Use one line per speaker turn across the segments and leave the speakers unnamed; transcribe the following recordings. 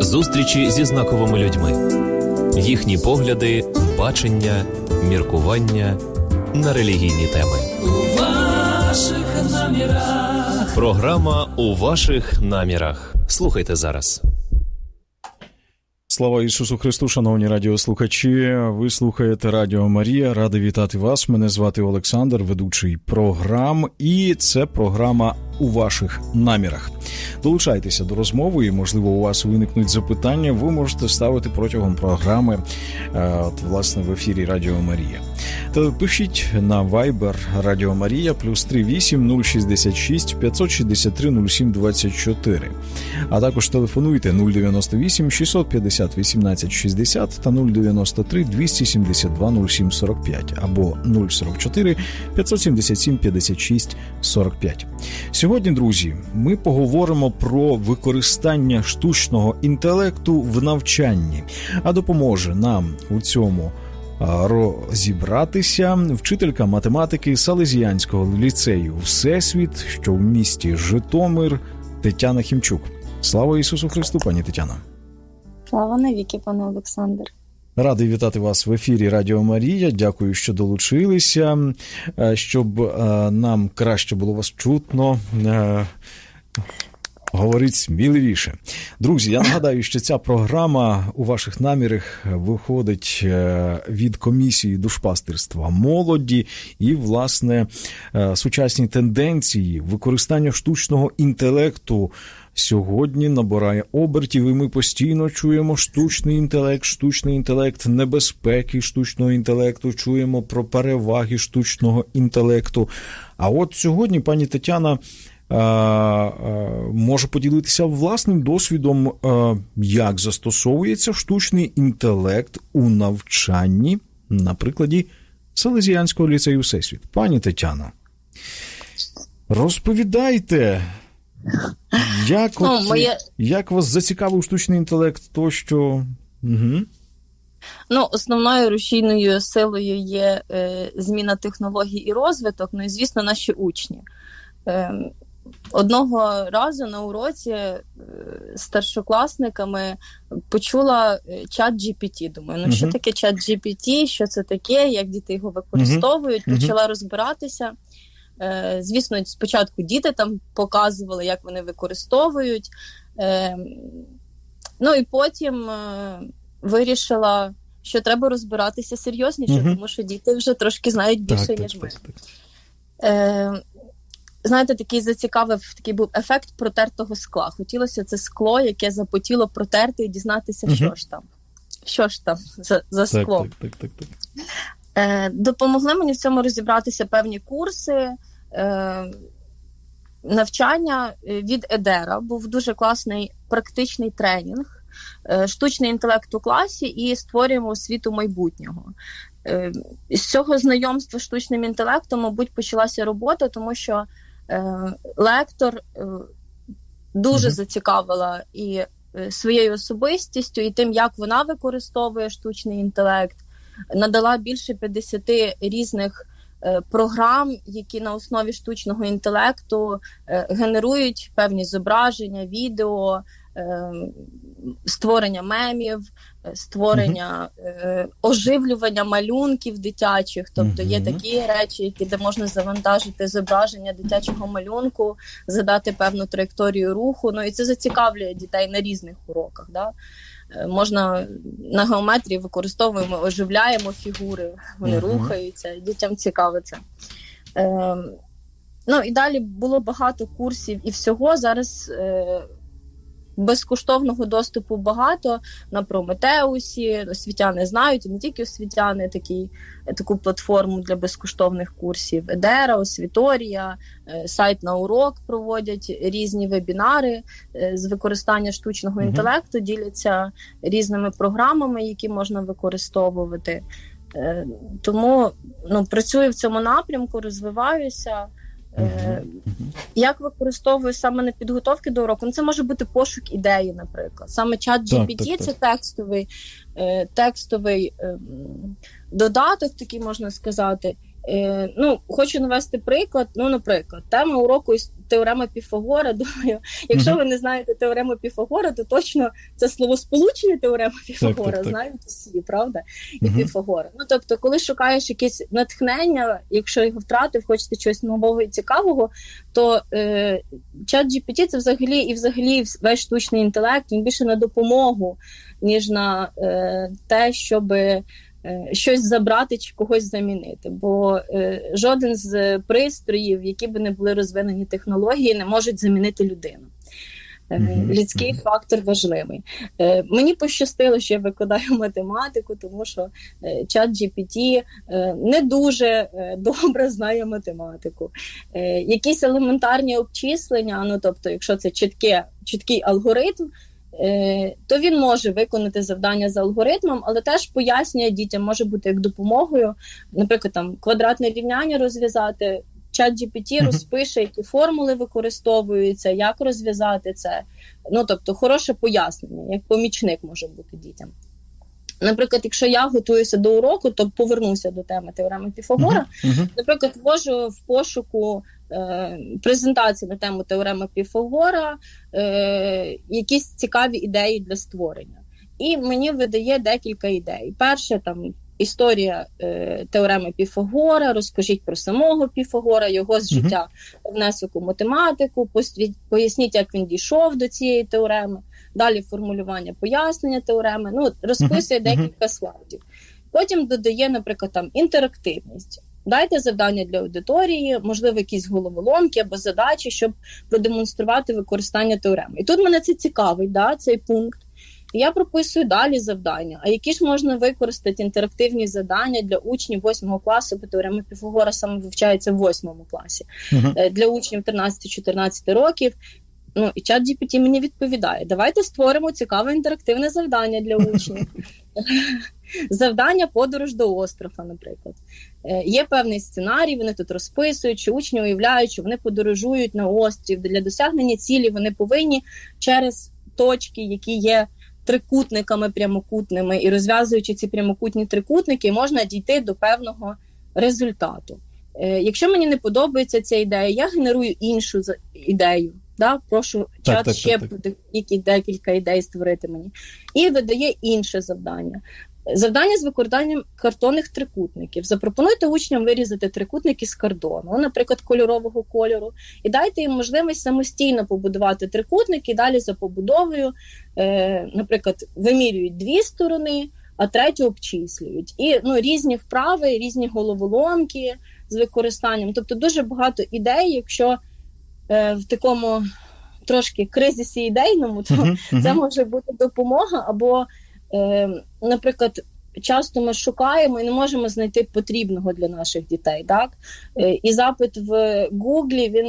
Зустрічі зі знаковими людьми, їхні погляди, бачення, міркування на релігійні теми.
У ваших намірах.
Програма у ваших намірах. Слухайте зараз.
Слава Ісусу Христу, шановні радіослухачі. Ви слухаєте Радіо Марія. Радий вітати вас. Мене звати Олександр, ведучий програм, і це програма у ваших намірах. Долучайтеся до розмови, і можливо у вас виникнуть запитання. Ви можете ставити протягом програми, е, от, власне, в ефірі Радіо Марія. Та пишіть на Viber Радіо Марія плюс 38 066 563 07 24. А також телефонуйте 098 650 18 60 та 093 272 07 45 або 044 577 56 45. Сьогодні, друзі, ми поговоримо про використання штучного інтелекту в навчанні, а допоможе нам у цьому розібратися вчителька математики Салезіянського ліцею Всесвіт, що в місті Житомир Тетяна Хімчук. Слава Ісусу Христу, пані Тетяна.
Слава навіки, пане Олександр.
Радий вітати вас в ефірі Радіо Марія. Дякую, що долучилися, Е, щоб е, нам краще було вас чутно. Говорить сміливіше. Друзі, я нагадаю, що ця програма у ваших намірах виходить е, від комісії душпастерства молоді і, власне, е, сучасні тенденції використання штучного інтелекту сьогодні набирає обертів, і ми постійно чуємо штучний інтелект, штучний інтелект, небезпеки штучного інтелекту, чуємо про переваги штучного інтелекту. А от сьогодні пані Тетяна може поділитися власним досвідом, е, як застосовується штучний інтелект у навчанні на прикладі Селезіянського ліцею Всесвіт. Пані Тетяна, розповідайте. Як,
Ну,
от,
моє-
як вас зацікавив штучний інтелект, то що. Угу.
Ну, основною рушійною силою є е, зміна технологій і розвиток, ну і звісно, наші учні. Е, одного разу на уроці е, старшокласниками почула е, чат GPT. Думаю, ну що таке чат GPT, що це таке, як діти його використовують, почала розбиратися. Е, звісно, спочатку діти там показували, як вони використовують. Ну і потім вирішила, що треба розбиратися серйозніше, тому що діти вже трошки знають більше,
Так, так,
ніж ми.
так, так.
Знаєте, такий зацікавив, такий був ефект протертого скла. Хотілося це скло, яке запотіло протерти і дізнатися,
Мгм.
що ж там. Що ж там за, за
Так, так, так, так, так.
Е, допомогли мені в цьому розібратися певні курси. Е, навчання е, від Едера був дуже класний практичний тренінг, е, штучний інтелект у класі і створюємо освіту майбутнього. Е, з цього знайомства з штучним інтелектом, мабуть, почалася робота, тому що лектор дуже дуже
Мгм.
зацікавила і е, своєю особистістю, і тим, як вона використовує штучний інтелект надала більше 50 різних е, програм, які на основі штучного інтелекту е, генерують певні зображення, відео, е, створення мемів, е, створення е, оживлювання малюнків дитячих. Тобто є такі речі, які де можна завантажити зображення дитячого малюнку, задати певну траєкторію руху. Ну і це зацікавлює дітей на різних уроках. Да? Е, Можна на геометрії використовуємо, оживляємо фігури, вони
Мгм.
рухаються, дітям цікаво це. Е, ну і далі було багато курсів і всього. Зараз е, безкоштовного доступу багато на Прометеусі. Освітяни знають, і не тільки освітяни такі, таку платформу для безкоштовних курсів. Едера, Освіторія, е, сайт на урок проводять різні вебінари е, з використання штучного інтелекту, діляться різними програмами, які можна використовувати. Е, Тому ну, працюю в цьому напрямку, розвиваюся. Е. Як використовую саме на підготовки до уроку? Ну, це може бути пошук ідеї, наприклад. Саме чат GPT
так, так.
це текстовий, е, текстовий ем, додаток, такий можна сказати. Е, ну, хочу навести приклад. Ну, наприклад, тема уроку теорема Піфагора. Думаю, якщо ви не знаєте теорему Піфагора, то точно це словосполучення теорема Піфагора
так, так.
знають всі, правда? І. Піфагора. Ну тобто, коли шукаєш якесь натхнення, якщо його втратив, хочете чогось нового і цікавого, то е, чат GPT це взагалі і взагалі весь штучний інтелект він більше на допомогу, ніж на е, те, щоб е, щось забрати чи когось замінити. Бо е, жоден з пристроїв, які би не були розвинені технології, не можуть замінити людину. Е. Людський фактор важливий. Е, Мені пощастило, що я викладаю математику, тому що е, чат GPT е, не дуже е, добре знає математику. Е, Якісь елементарні обчислення, ну тобто, якщо це чітке, чіткий алгоритм, е, то він може виконати завдання за алгоритмом, але теж пояснює дітям, може бути як допомогою, наприклад, там квадратне рівняння розв'язати. Чат GPT розпише, які формули використовуються, як розв'язати це. Ну тобто, хороше пояснення, як помічник може бути дітям. Наприклад, якщо я готуюся до уроку, то повернуся до теми теореми Піфагора. Наприклад, ввожу в пошуку е, презентації на тему теореми Піфагора, е, якісь цікаві ідеї для створення. І мені видає декілька ідей. Перше, там історія е, теореми Піфагора, розкажіть про самого Піфагора, його з життя внесок у математику, поясніть, як він дійшов до цієї теореми. Далі формулювання пояснення теореми. Ну, розписує
мгм.
декілька слайдів. Потім додає, наприклад, там інтерактивність. Дайте завдання для аудиторії, можливо, якісь головоломки або задачі, щоб продемонструвати використання теореми. І тут мене це цікавить, да, цей пункт. І Я прописую далі завдання. А які ж можна використати інтерактивні завдання для учнів 8 класу, бо теорема Піфагора саме вивчається в 8 класі е, для учнів 13-14 років. Ну і чат GPT мені відповідає: давайте створимо цікаве інтерактивне завдання для учнів. Завдання подорож до острова, наприклад. Е, Є певний сценарій, вони тут розписують, що учні уявляють, що вони подорожують на острів. Для досягнення цілі вони повинні через точки, які є трикутниками прямокутними, і розв'язуючи ці прямокутні трикутники, можна дійти до певного результату. Е, Якщо мені не подобається ця ідея, я генерую іншу ідею. Да? Прошу
Так,
чат
так,
ще
так, так.
декілька ідей створити мені. І видає інше завдання. Завдання з використанням картонних трикутників. Запропонуйте учням вирізати трикутники з картону, наприклад, кольорового кольору, і дайте їм можливість самостійно побудувати трикутники. Далі за побудовою, е, наприклад, вимірюють дві сторони, а третю обчислюють. І ну, різні вправи, різні головоломки з використанням. Тобто дуже багато ідей, якщо е, в такому трошки кризисі ідейному, то
Мгм. Мгм.
це може бути допомога, або, наприклад, часто ми шукаємо і не можемо знайти потрібного для наших дітей. Так? Е, і запит в Гуглі він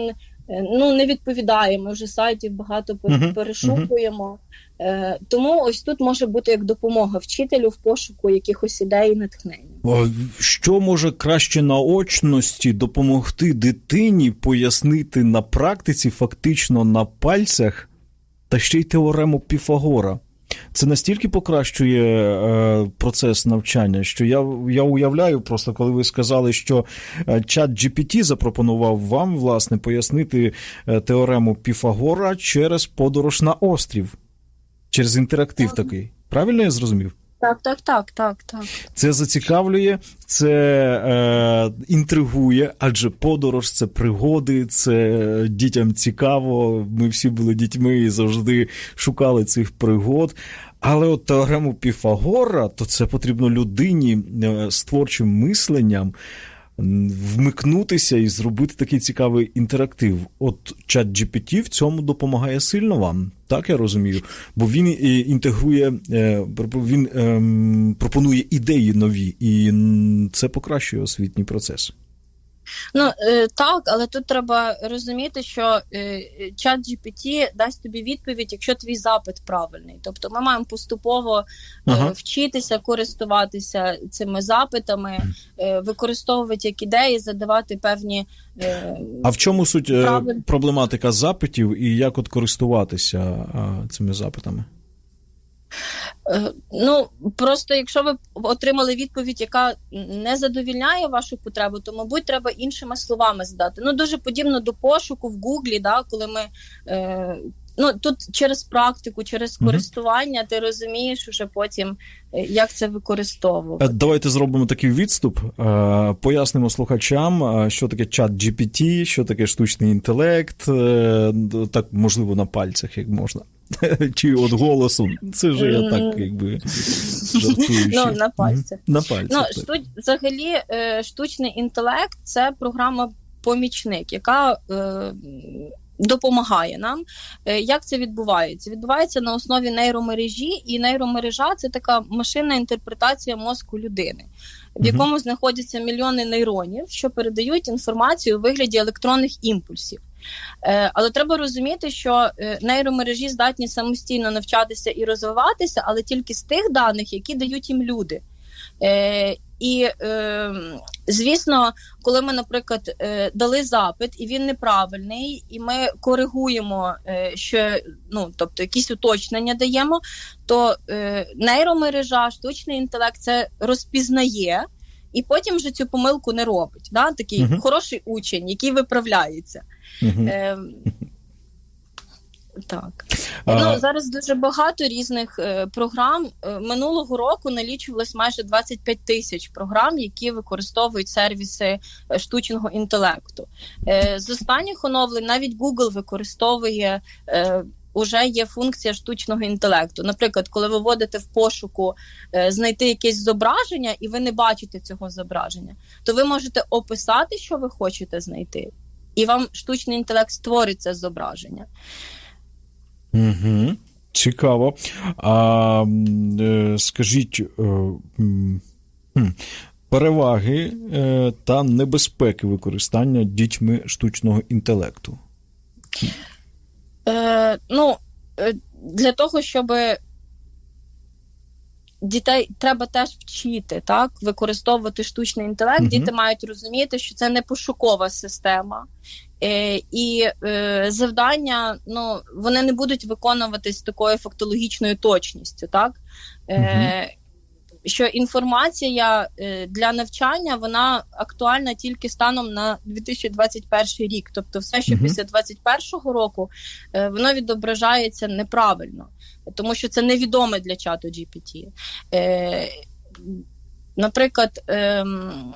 е, ну, не відповідає. Ми вже сайтів багато пер- перешукуємо. Е, тому ось тут може бути як допомога вчителю в пошуку якихось ідей і натхнення.
Що може краще на очності допомогти дитині пояснити на практиці, фактично на пальцях, та ще й теорему Піфагора? Це настільки покращує е, процес навчання, що я, я уявляю, просто коли ви сказали, що е, чат GPT запропонував вам власне пояснити е, теорему Піфагора через подорож на острів, через інтерактив
Так.
такий. Правильно я зрозумів?
Так, так, так, так, так.
Це зацікавлює, це е, інтригує, адже подорож це пригоди, це дітям цікаво. Ми всі були дітьми і завжди шукали цих пригод. Але от теорему Піфагора, то це потрібно людині е, з творчим мисленням вмикнутися і зробити такий цікавий інтерактив. От чат GPT в цьому допомагає сильно вам, так я розумію. Бо він е, інтегрує, е, він ем, пропонує ідеї нові, і це покращує освітній процес.
Ну е, так, але тут треба розуміти, що е, чат GPT дасть тобі відповідь, якщо твій запит правильний. Тобто ми маємо поступово е,
Ага.
вчитися користуватися цими запитами, використовувати як ідеї, задавати певні.
А в чому суть е, проблематика запитів і як от користуватися цими запитами?
Е, Ну просто якщо ви отримали відповідь, яка не задовільняє вашу потребу, то мабуть треба іншими словами задати. Ну дуже подібно до пошуку в Гуглі, да, коли ми е, ну тут через практику, через користування, ти розумієш уже потім, е, як це використовувати.
Е, Давайте зробимо такий відступ. Пояснимо слухачам, що таке чат GPT, що таке штучний інтелект, так можливо на пальцях, як можна. Чи от голосом. Це вже я так, якби жартуючи.
Ну, на пальцях.
На пальцях.
Ну, штуч... взагалі, е, штучний інтелект це програма помічник, яка е, допомагає нам. Е, як це відбувається? Відбувається на основі нейромережі, і нейромережа це така машинна інтерпретація мозку людини, в якому знаходяться мільйони нейронів, що передають інформацію у вигляді електронних імпульсів. Е, але треба розуміти, що е, нейромережі здатні самостійно навчатися і розвиватися, але тільки з тих даних, які дають їм люди. Е, і е, звісно, коли ми, наприклад, е, дали запит, і він неправильний, і ми коригуємо, е, що ну, тобто якісь уточнення даємо, то е, нейромережа, штучний інтелект це розпізнає. І потім вже цю помилку не робить. Да? Такий
Мгм.
хороший учень, який виправляється. Ем, так.
А,
Ну, зараз дуже багато різних е, програм. Е, минулого року налічувалось майже 25 тисяч програм, які використовують сервіси е, штучного інтелекту. Е, з останніх оновлень навіть Google використовує. Е, Уже є функція штучного інтелекту. Наприклад, коли ви вводите в пошуку е, знайти якесь зображення, і ви не бачите цього зображення, то ви можете описати, що ви хочете знайти, і вам штучний інтелект створить це зображення.
Угу. Цікаво. А е, скажіть, е, переваги е, та небезпеки використання дітьми штучного інтелекту.
Е, ну, для того, щоб дітей треба теж вчити, так, використовувати штучний інтелект.
Угу.
Діти мають розуміти, що це не пошукова система. Е, і е, завдання ну, вони не будуть виконуватись такою фактологічною точністю, так? Е, що інформація е, для навчання вона актуальна тільки станом на 2021 рік. Тобто, все, що
Мгм.
після 2021 року, е, воно відображається неправильно, тому що це невідоме для чату GPT. Е, наприклад, ем,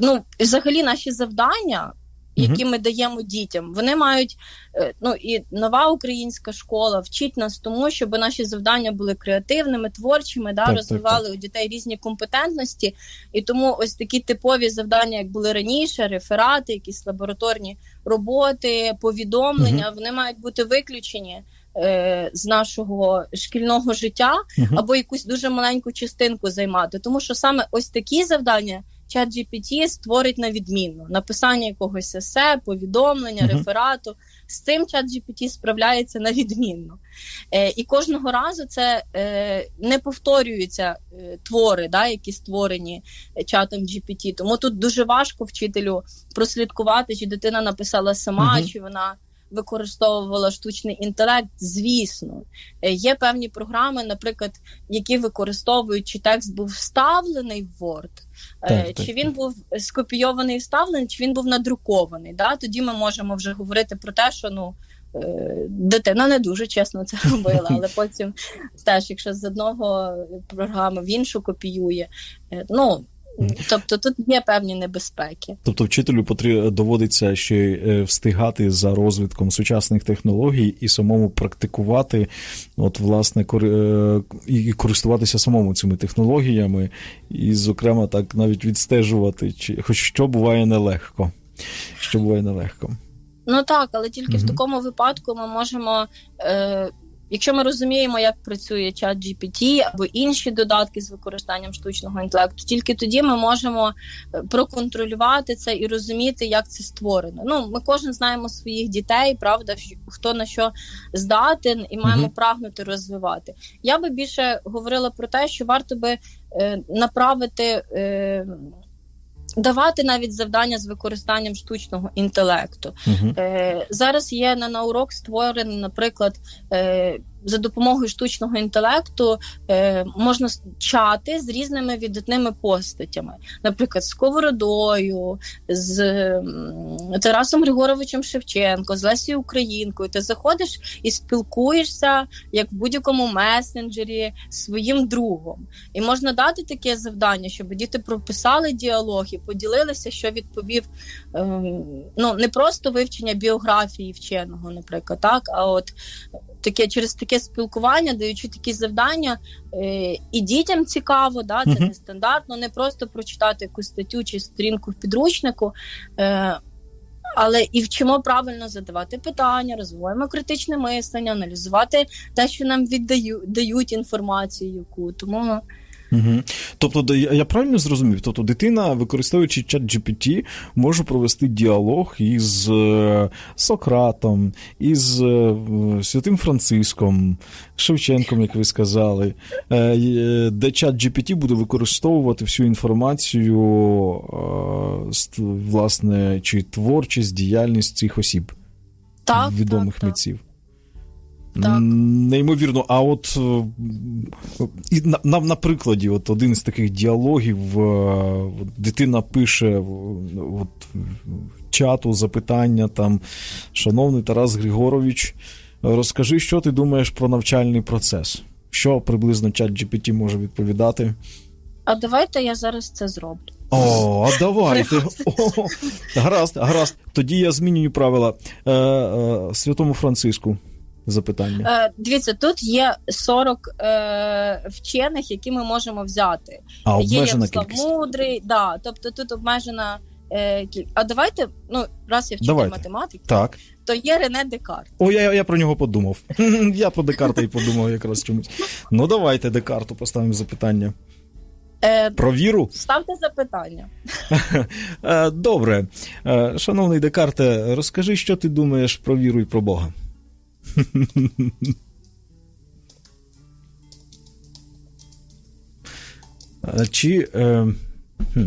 ну, взагалі наші завдання. Які ми даємо дітям, вони мають е, ну і нова українська школа вчить нас тому, щоб наші завдання були креативними, творчими, да
Так,
розвивали у дітей різні компетентності. І тому ось такі типові завдання, як були раніше, реферати, якісь лабораторні роботи, повідомлення, вони мають бути виключені е, з нашого шкільного життя або якусь дуже маленьку частинку займати, тому що саме ось такі завдання. Чат GPT створить на відмінно написання якогось есе, повідомлення,
Мгм.
реферату. З цим чат GPT справляється на відмінно. Е, і кожного разу це е, не повторюються е, твори, да, які створені е, чатом GPT. Тому тут дуже важко вчителю прослідкувати, чи дитина написала сама,
Мгм.
чи вона використовувала штучний інтелект. Звісно, Е, є певні програми, наприклад, які використовують, чи текст був вставлений в Word, е,
Так, так,
чи він був скопійований і вставлений, чи він був надрукований. Да? Тоді ми можемо вже говорити про те, що ну. е, Дитина не дуже чесно це робила, але потім теж, якщо з одного програми в іншу копіює, ну тобто тут є певні небезпеки.
Тобто вчителю потрібно доводиться ще е, встигати за розвитком сучасних технологій і самому практикувати, от власне, е, і користуватися самому цими технологіями, і, зокрема, так навіть відстежувати, чи хоч що буває нелегко. Що буває нелегко.
Ну так, але тільки в такому випадку ми можемо. Е, Якщо ми розуміємо, як працює чат GPT або інші додатки з використанням штучного інтелекту, тільки тоді ми можемо е, проконтролювати це і розуміти, як це створено. Ну, ми кожен знаємо своїх дітей, правда, хто на що здатен, і маємо
Мгм.
прагнути розвивати. Я би більше говорила про те, що варто би е, направити. Е, Давати навіть завдання з використанням штучного інтелекту.
Угу.
Е, зараз є на наурок створений, наприклад, е, за допомогою штучного інтелекту е, можна чати з різними віддатними постатями, наприклад, з Сковородою, з Тарасом Григоровичем Шевченко, з Лесією Українкою. Ти заходиш і спілкуєшся як в будь-якому месенджері своїм другом. І можна дати таке завдання, щоб діти прописали діалог і поділилися, що відповів ем, ну не просто вивчення біографії вченого, наприклад, так, а от таке через таке спілкування, даючи такі завдання, е, і дітям цікаво, да, це не стандартно, не просто прочитати якусь статтю чи сторінку в підручнику. Е, але і вчимо правильно задавати питання, розвиваємо критичне мислення, аналізувати те, що нам віддають дають інформацію, яку тому
Угу. Тобто, я правильно зрозумів? Тобто, дитина, використовуючи чат GPT, може провести діалог із е, Сократом, із е, Святим Франциском, Шевченком, як ви сказали, е, де чат GPT буде використовувати всю інформацію, власне, чи творчість, діяльність цих осіб,
так
відомих
так, так.
митців.
Так.
Неймовірно, а от е, і на, на, на прикладі, от один з таких діалогів, е, дитина пише в- от, в чату запитання там, шановний Тарас Григорович, розкажи, що ти думаєш про навчальний процес? Що приблизно чат GPT може відповідати?
А давайте я зараз це зроблю.
О, а давайте. О, гаразд, гаразд. Тоді я змінюю правила. Е, е, Святому Франциску запитання.
Е, дивіться, тут є 40 е, вчених, які ми можемо взяти.
А обмежена
Ярослав
кількість.
Мудрий, да, тобто тут обмежена. е, кіль- А давайте, ну раз я вчитель
Давайте.
математики,
Так.
то є Рене Декарт.
О, я, я про нього подумав. Я про Декарта і подумав якраз чомусь. Ну, давайте Декарту поставимо запитання.
Е,
Про віру?
ставте запитання.
Е, Добре. Е, Шановний Декарте, розкажи, що ти думаєш про віру і про Бога. Е, Чи е, хм,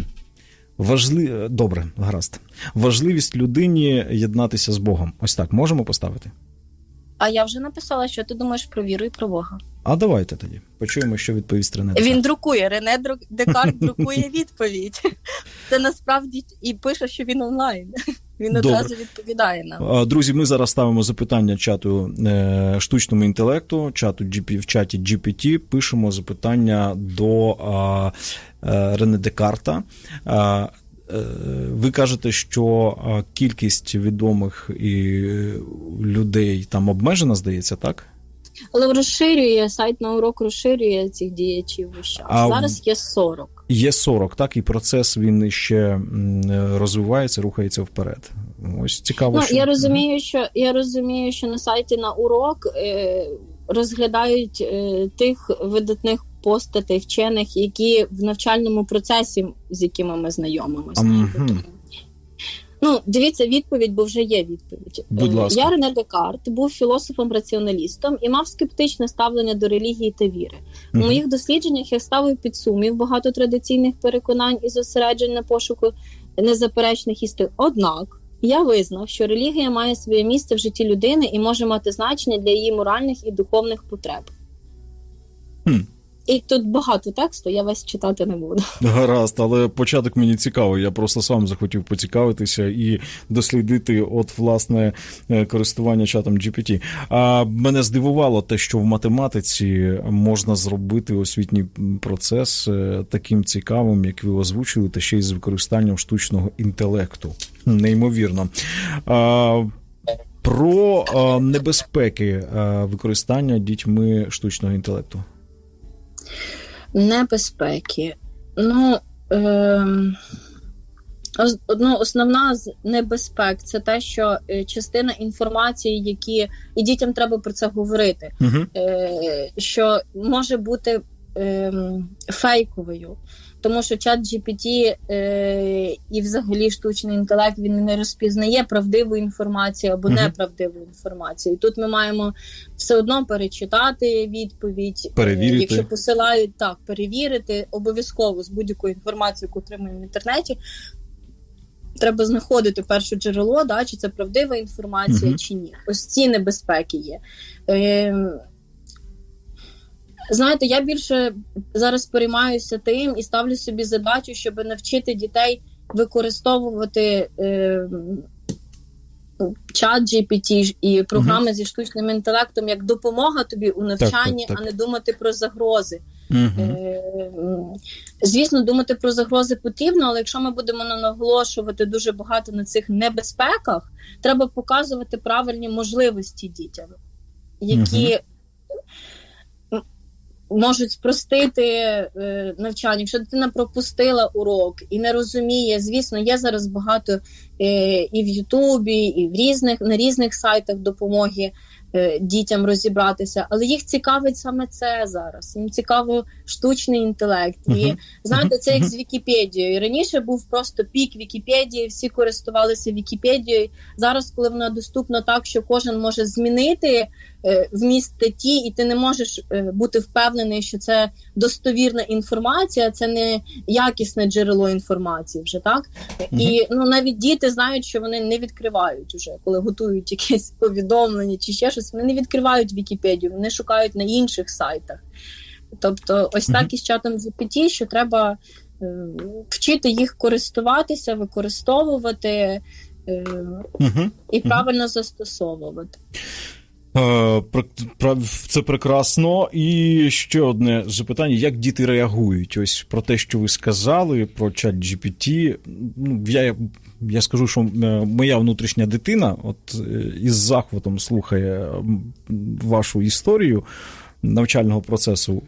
важли... добре, гаразд. Важливість людині єднатися з Богом. Ось так можемо поставити?
А я вже написала, що ти думаєш про віру і про Бога.
А давайте тоді. Почуємо, що відповість Рене. Декарт.
Він друкує. Рене Декарт друкує відповідь. Це насправді і пише, що він онлайн. Він
Добре.
одразу відповідає нам.
Друзі, ми зараз ставимо запитання чату е, штучному інтелекту, чату в чаті GPT. Пишемо запитання до е, Рене Декарта. Е, ви кажете, що кількість відомих і людей там обмежена, здається, так?
Але розширює сайт на урок, розширює цих діячів.
А
Зараз є 40.
Є 40, так, і процес він ще розвивається, рухається вперед. Ось цікаво.
Ну
що...
я розумію, що я розумію, що на сайті на урок е, розглядають е, тих видатних постатей вчених, які в навчальному процесі, з якими ми знайомимося. Ну, дивіться відповідь, бо вже є відповідь.
Будь
Е,
ласка.
Я Рене Декарт був філософом-раціоналістом і мав скептичне ставлення до релігії та віри. У моїх дослідженнях я ставив під сумнів багато традиційних переконань і зосереджень на пошуку незаперечних істин. Однак я визнав, що релігія має своє місце в житті людини і може мати значення для її моральних і духовних потреб.
Хм.
І тут багато тексту, я весь читати не буду.
Гаразд, але початок мені цікавий. Я просто сам захотів поцікавитися і дослідити, от власне е, користування чатом GPT. А мене здивувало те, що в математиці можна зробити освітній процес е, таким цікавим, як ви озвучили, та ще й з використанням штучного інтелекту. Неймовірно. А, Про небезпеки використання дітьми штучного інтелекту.
Небезпеки. Ну, е, ос- ну, основна з небезпек це те, що е, частина інформації, які і дітям треба про це говорити,
Угу.
е, що може бути е, фейковою. Тому що чат GPT е, і взагалі штучний інтелект він не розпізнає правдиву інформацію або неправдиву інформацію. І тут ми маємо все одно перечитати відповідь, е,
Перевірити.
якщо посилають так, перевірити обов'язково з будь-якою інформацією, яку отримуємо в інтернеті. Треба знаходити перше джерело, да, чи це правдива інформація,
Мгм.
чи ні. Ось ці небезпеки є. Е, Знаєте, я більше зараз переймаюся тим і ставлю собі задачу, щоб навчити дітей використовувати е, чат GPT і програми зі штучним інтелектом як допомога тобі у навчанні,
так, так.
а не думати про загрози.
Угу.
Е, Звісно, думати про загрози потрібно, але якщо ми будемо наголошувати дуже багато на цих небезпеках, треба показувати правильні можливості дітям, які можуть спростити е, навчання. Якщо дитина пропустила урок і не розуміє, звісно, є зараз багато е, і в Ютубі, і в різних на різних сайтах допомоги е, дітям розібратися, але їх цікавить саме це зараз. Їм цікаво штучний інтелект. І
Мгм.
знаєте, це як з Вікіпедією. Раніше був просто пік Вікіпедії, всі користувалися Вікіпедією. Зараз, коли вона доступна так, що кожен може змінити вміст статті, і ти не можеш е, бути впевнений, що це достовірна інформація, це не якісне джерело інформації вже так. І ну навіть діти знають, що вони не відкривають уже, коли готують якесь повідомлення чи ще щось. Вони не відкривають Вікіпедію, вони шукають на інших сайтах. Тобто, ось
Мгм.
так і з чатом GPT, що треба е, вчити їх користуватися, використовувати е,
Угу.
і правильно застосовувати.
Е, Це прекрасно. І ще одне запитання: як діти реагують? Ось про те, що ви сказали про чат GPT. Ну, я, я скажу, що е, моя внутрішня дитина, от е, із захватом слухає вашу історію навчального процесу,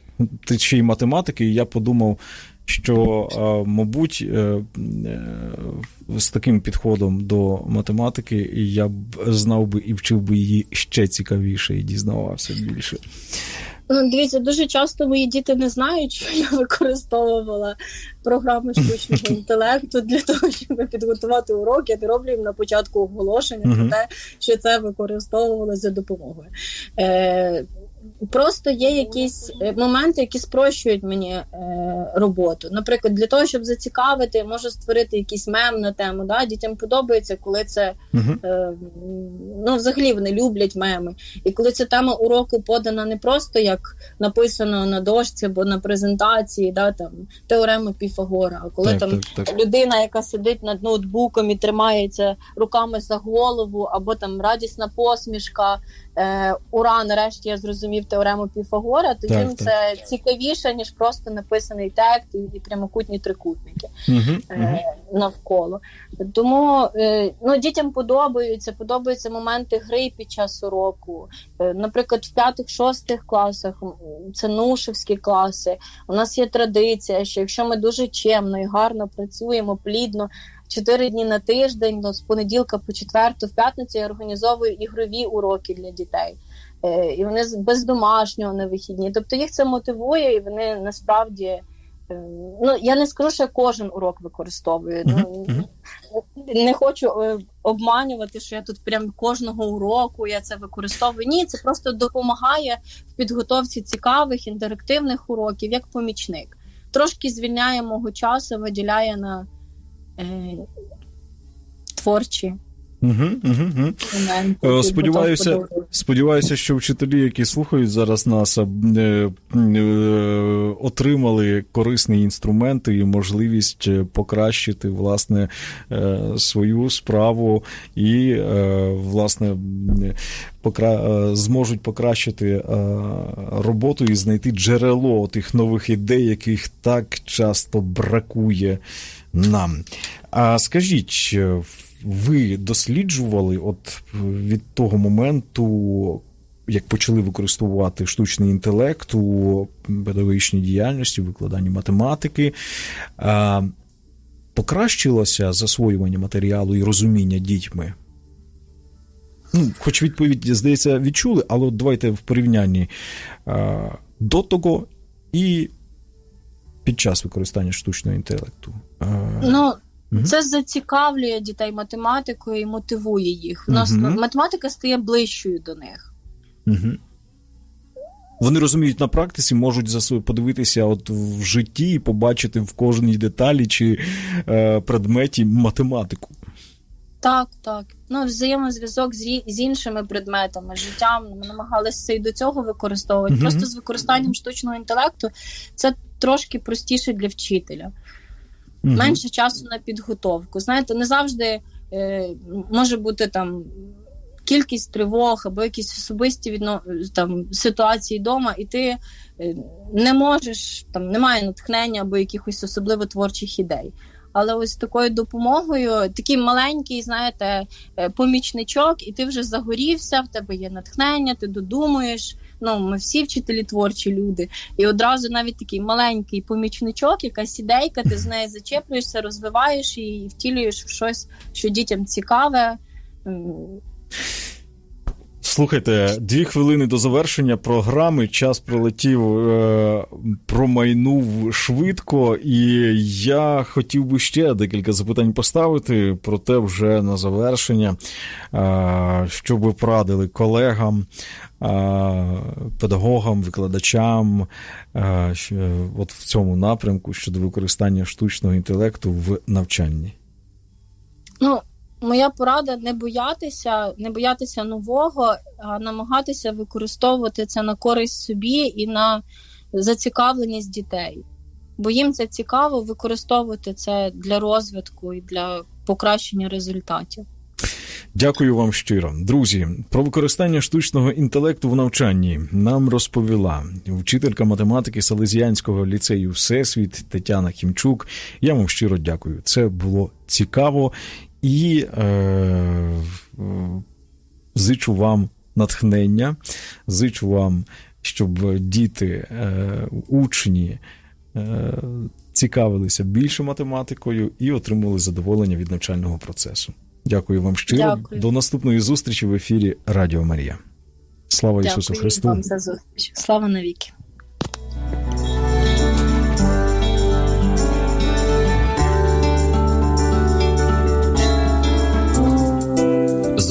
ще й математики, і я подумав. Що, е, мабуть, е, е, з таким підходом до математики я б знав би і вчив би її ще цікавіше і дізнавався більше.
Ну, дивіться, дуже часто мої діти не знають, що я використовувала програми штучного інтелекту для того, щоб підготувати урок. Я не роблю їм на початку оголошення про те, що це використовувалося за допомогою. Е, Просто є якісь е, моменти, які спрощують мені е, роботу. Наприклад, для того, щоб зацікавити, можу створити якийсь мем на тему. Да? Дітям подобається, коли це. Е, ну, взагалі вони люблять меми. І коли ця тема уроку подана не просто як написано на дошці або на презентації, да, там теорема Піфагора, а коли
Так,
там
так, так.
людина, яка сидить над ноутбуком і тримається руками за голову, або там радісна посмішка. Е, Ура, нарешті я зрозумів теорему Піфагора, тоді
Так,
їм
так.
це цікавіше, ніж просто написаний текст і, прямокутні трикутники
Угу.
е, навколо. Тому е, ну, дітям подобаються, подобаються моменти гри під час уроку. Е, наприклад, в п'ятих-шостих класах це нушевські класи. У нас є традиція, що якщо ми дуже чемно і гарно працюємо, плідно. Чотири дні на тиждень, ну, з понеділка по четверту, в п'ятницю я організовую ігрові уроки для дітей. Е, і вони без домашнього на вихідні. Тобто їх це мотивує, і вони насправді е, ну я не скажу, що я кожен урок використовую. Ну, не хочу е, обманювати, що я тут прям кожного уроку я це використовую. Ні, це просто допомагає в підготовці цікавих інтерактивних уроків як помічник. Трошки звільняє мого часу, виділяє на е, творчі
Угу, угу, угу. Е, Сподіваюся, сподіваюся, що вчителі, які слухають зараз нас, е, е, отримали корисні інструменти і можливість покращити власне свою справу і власне покра... зможуть покращити роботу і знайти джерело тих нових ідей, яких так часто бракує нам. А скажіть, ви досліджували от від того моменту, як почали використовувати штучний інтелект у педагогічній діяльності, викладанні математики, покращилося засвоювання матеріалу і розуміння дітьми? Ну, хоч відповідь, здається, відчули, але от давайте в порівнянні до того і під час використання штучного інтелекту.
Ну. Це зацікавлює дітей математикою і мотивує їх. У нас математика стає ближчою до них.
Угу. Вони розуміють на практиці, можуть за собою подивитися от в житті і побачити в кожній деталі чи е, предметі математику.
Так, так. Ну, взаємозв'язок з, з іншими предметами, життям. Ми намагалися і до цього використовувати.
Мгм.
Просто з використанням штучного інтелекту це трошки простіше для вчителя.
Мгм.
менше часу на підготовку. Знаєте, не завжди е, може бути там кількість тривог або якісь особисті відно, там, ситуації вдома, і ти е, не можеш, там немає натхнення або якихось особливо творчих ідей. Але ось такою допомогою, такий маленький, знаєте, е, помічничок, і ти вже загорівся, в тебе є натхнення, ти додумуєш. Ну, ми всі вчителі творчі люди. І одразу навіть такий маленький помічничок, якась ідейка, ти з неї зачеплюєшся, розвиваєш і втілюєш в щось, що дітям цікаве.
Слухайте, дві хвилини до завершення програми. Час пролетів, е, промайнув швидко, і я хотів би ще декілька запитань поставити, проте вже на завершення, е, що ви порадили колегам, е, педагогам, викладачам от в цьому напрямку щодо використання штучного інтелекту в навчанні.
Ну, моя порада не боятися, не боятися нового, а намагатися використовувати це на користь собі і на зацікавленість дітей. Бо їм це цікаво використовувати це для розвитку і для покращення результатів.
Дякую вам щиро, друзі. Про використання штучного інтелекту в навчанні нам розповіла вчителька математики Салезіанського ліцею Всесвіт Тетяна Хімчук. Я вам щиро дякую. Це було цікаво і е, е, зичу вам натхнення, зичу вам, щоб діти, е, учні. е, Цікавилися більше математикою і отримували задоволення від навчального процесу. Дякую вам щиро.
Дякую.
До наступної зустрічі в ефірі Радіо Марія. Слава Ісусу Христу!
вам за зустріч. Слава навіки.